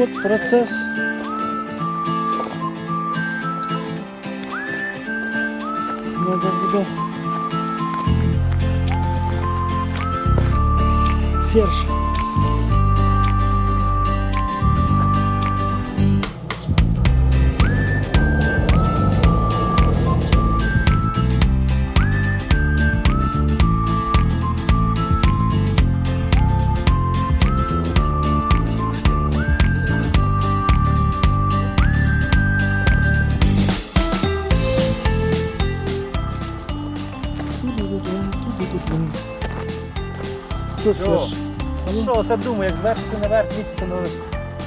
От процес. Надо буде. Серж. Що, Серж? Ну що, це думаю, як зверху наверх, місяця ну,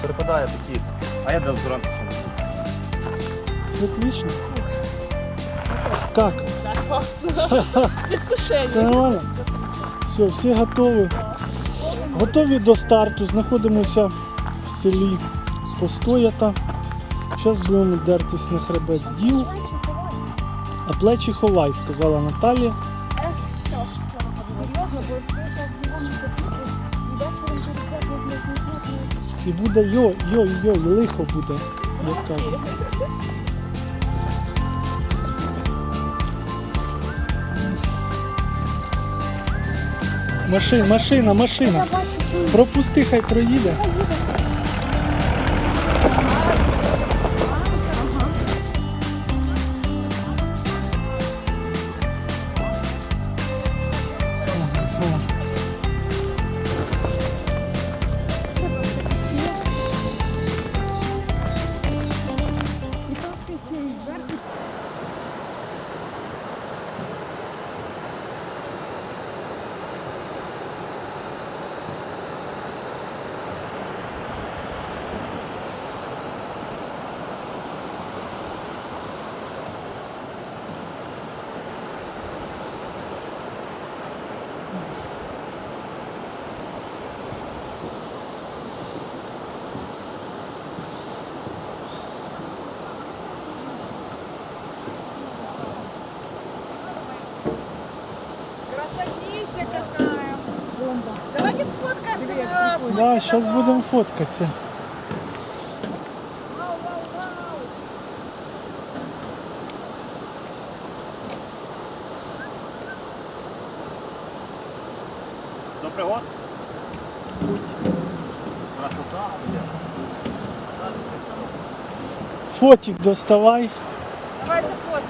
перепадає такі. А я дав зранку ще не був. Все отлично. Как? Все нормально? Все, всі готові. Готові до старту. Знаходимося в селі Постоята. Зараз будемо дертись на хребет діл. А плечі ховай, сказала Наталія. І. І буде йо-йо-йо, лихо буде, як кажуть. Машина, машина, машина. Пропусти, хай проїде. Да, зараз будемо фоткатися. До пригод. Красота, бля. Фотик доставай. Давайте сфоткаемся.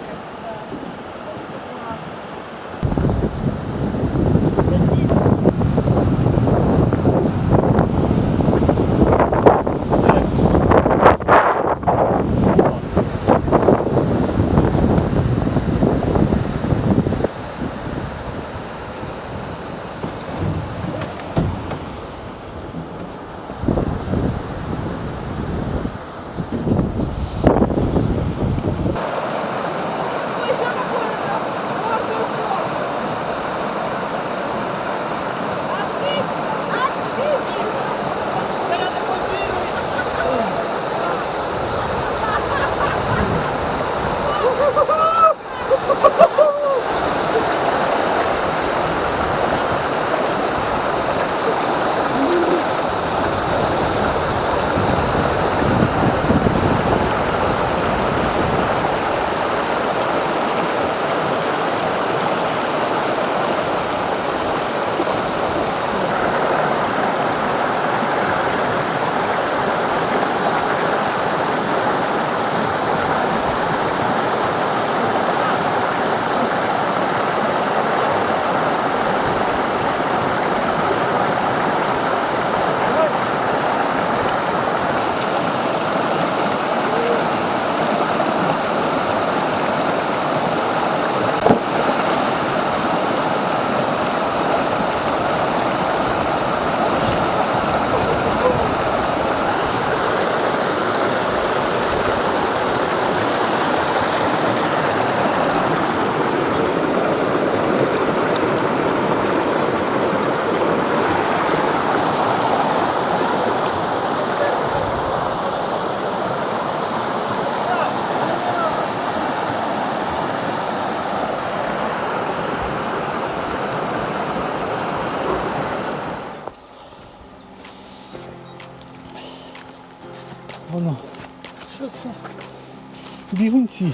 Бігунці.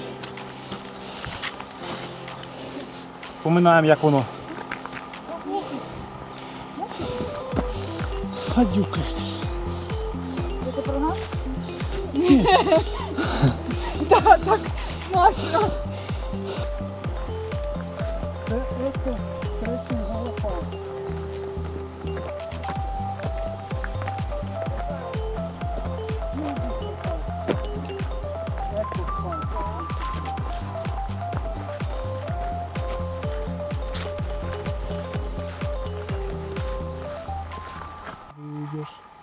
Споминаємо, як воно. Гадюкають. Це про нас? Да, так смачно.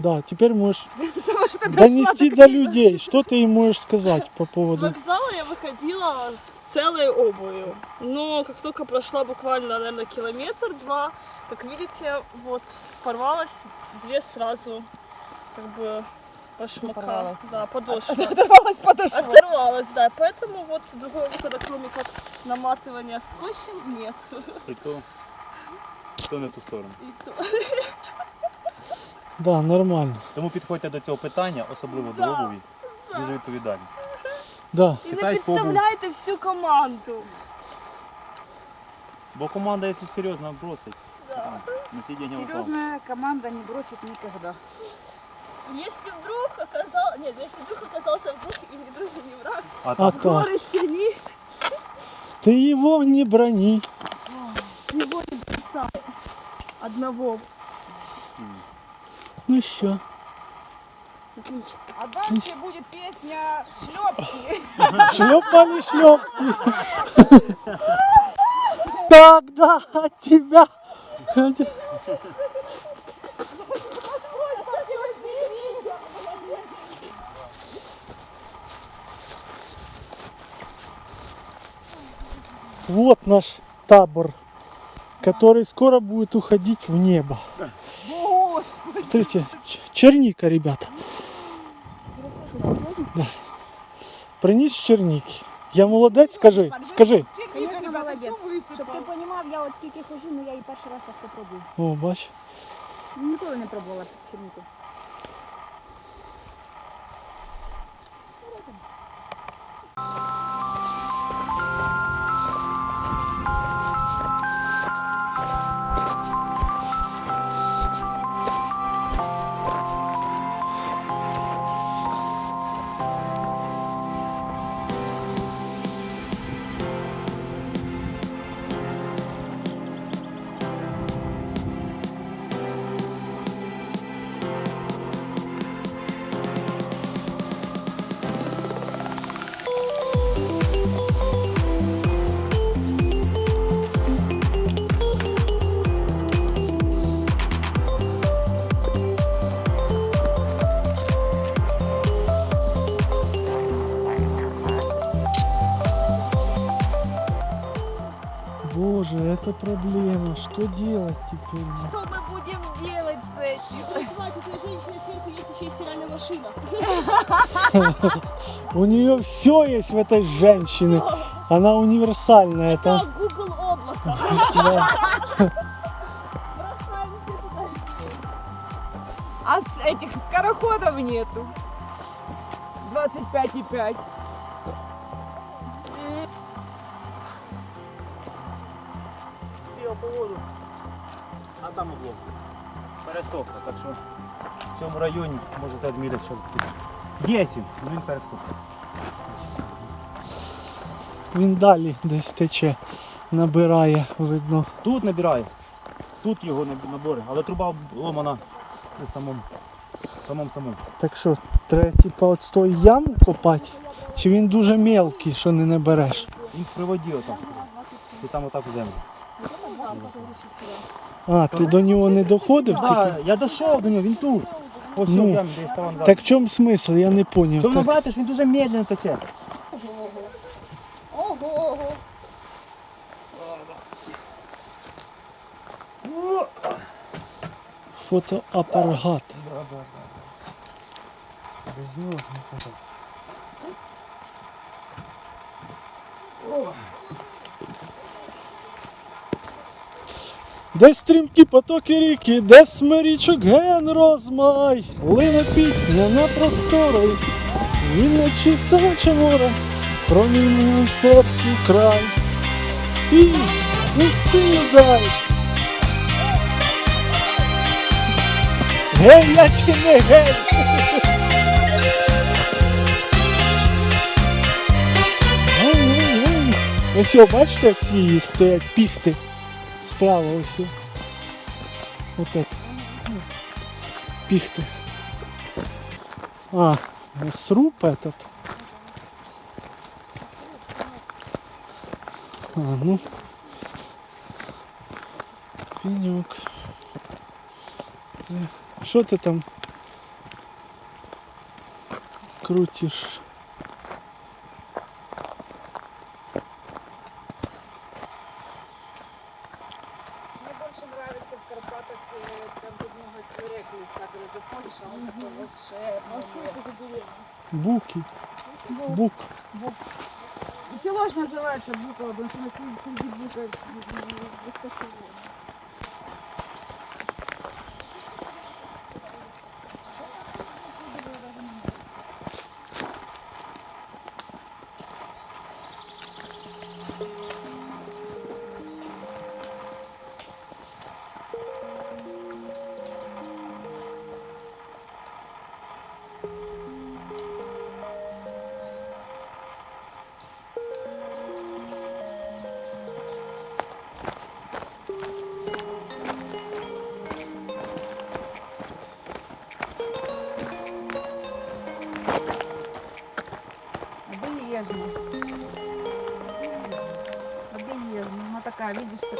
Да, теперь можешь донести до людей. Что ты им можешь сказать по С поводу... вокзала я выходила в целой обуви. Но как только прошла буквально, наверное, километр-два, как видите, вот порвалось две сразу, как бы башмака. Да, подошва. Оторвалась подошва. Оторвалась, да. Поэтому вот другого выхода, кроме как наматывания скотчем, нет. І то, і то в ту сторону. И то- Да, нормально. Тому підходьте до цього питання, особливо до Да. обуві, дуже відповідально. Да. И не Китайскую обувь. представляете всю команду. Бо команда, якщо серйозно бросить, Да. на сидіння упав. Серьезная команда не бросит никогда. Если вдруг оказал... Нет, если вдруг оказался вдруг и не друг, и не враг, А А так, так. горы тени, Ты его не брони. его не бросал. Одного. Ну що? Отлично. А дальше будет песня шлепки. Шлепали шлепки. Когда от тебя... Вот наш табор, который скоро будет уходить в небо. Смотрите, черника, ребята. Да. Приніс черники. Я молодець, скажи, скажи. Конечно, молодец. Щоб ти розумів, я от скільки хожу, але я і перший раз зараз попробую. О, бач. Ніколи не пробувала черніку. Проблема. Что делать теперь? Что мы будем делать с этим? Хватит, у женщины сверху есть еще и стиральная машина. У нее все есть в этой женщине. Она универсальная. Это, Google облако. А с этих скороходов нету. 25,5. Спів а там облом. Пересохло, так що в цьому районі можете відміряти, що тут. Є але він пересох. Він далі десь тече, набирає, видно. Тут набирає, тут його набори, але труба ломана у самому, самому самому. Так що, треба типа от з тої яму копати? Чи він дуже мелкий, що не набереш? Він при воді отам. І там отак у землю. А, ти до нього не доходив? Так, я дійшов до нього, він тут. Ось Ну, ну, ямі, де я. Так в чому смисл? Я не поняв. Так, бачите, він дуже медленно тече. Ого, ого. фотоапарат. Де стрімкі потоки ріки, де смирічок ген розмай, лине пісня на простори, Вільно чисто наче море, промінює в серці край. І усі дай. Гей, я чи не гей? Ось бачите, як ці стоять піхти справа ось. о. Вот это. Пихты. А, сруб этот. А, ну. Пенек. Что ты там крутишь? Буки. Бук. Бук. село ж называется Буково, потому что на среди Бука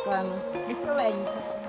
reclama. Excelente.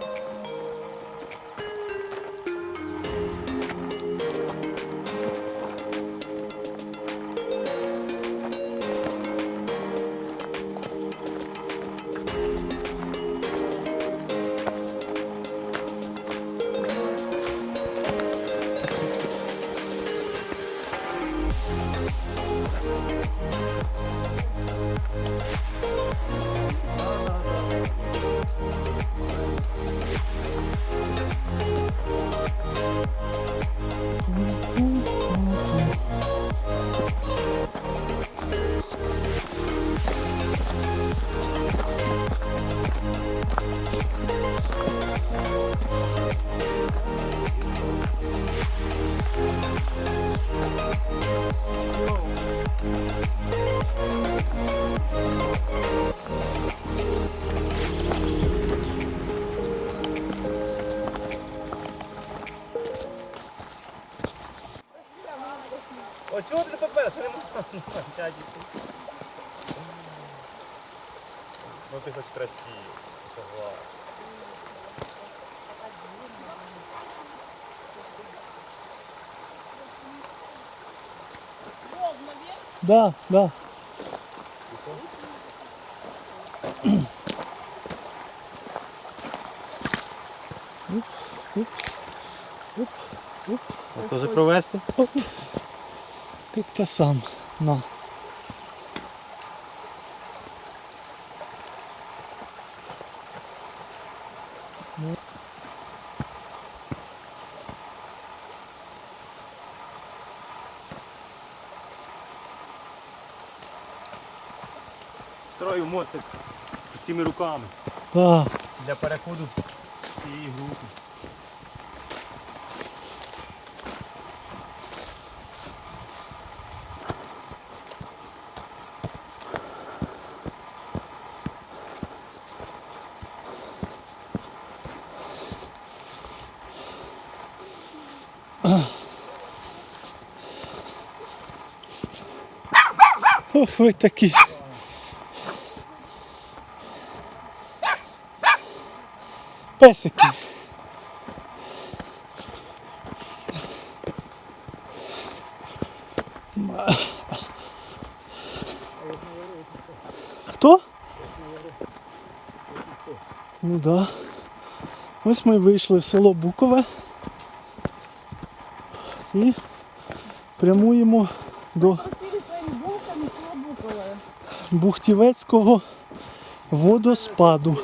О, чого ти не попер? Що не Чаті. Ну ти хоч красивий. Клас. Да, да. Оп, оп, оп, оп. Теж провести? То сам. На. Строю мостик цими руками Да. для переходу цієї групи. Ох, ви такі. Песики. Хто? Ну да. Ось ми вийшли в село Букове і прямуємо до Бухтівецького водоспаду.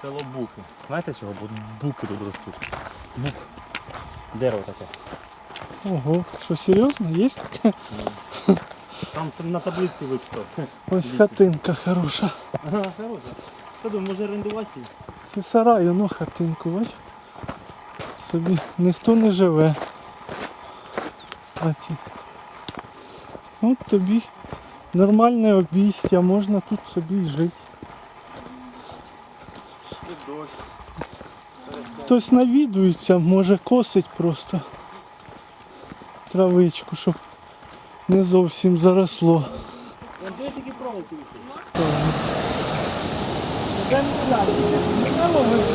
Село Буки. Знаєте чого? Бо буки тут ростуть. Бук. Дерево таке. Ого, що серйозно? Є таке? Там на таблиці виписав. Ось хатинка хороша. Ага, хороша. Що думаю, може орендувати? Це сарай, ну хатинку, бач. Собі ніхто не живе. Кстати. От тобі нормальне обійстя, можна тут собі жити. Тут дощ. Хтось навідується, може косить просто травичку, щоб не зовсім заросло. Де такі проволоки висять? Де не глянь, не ловить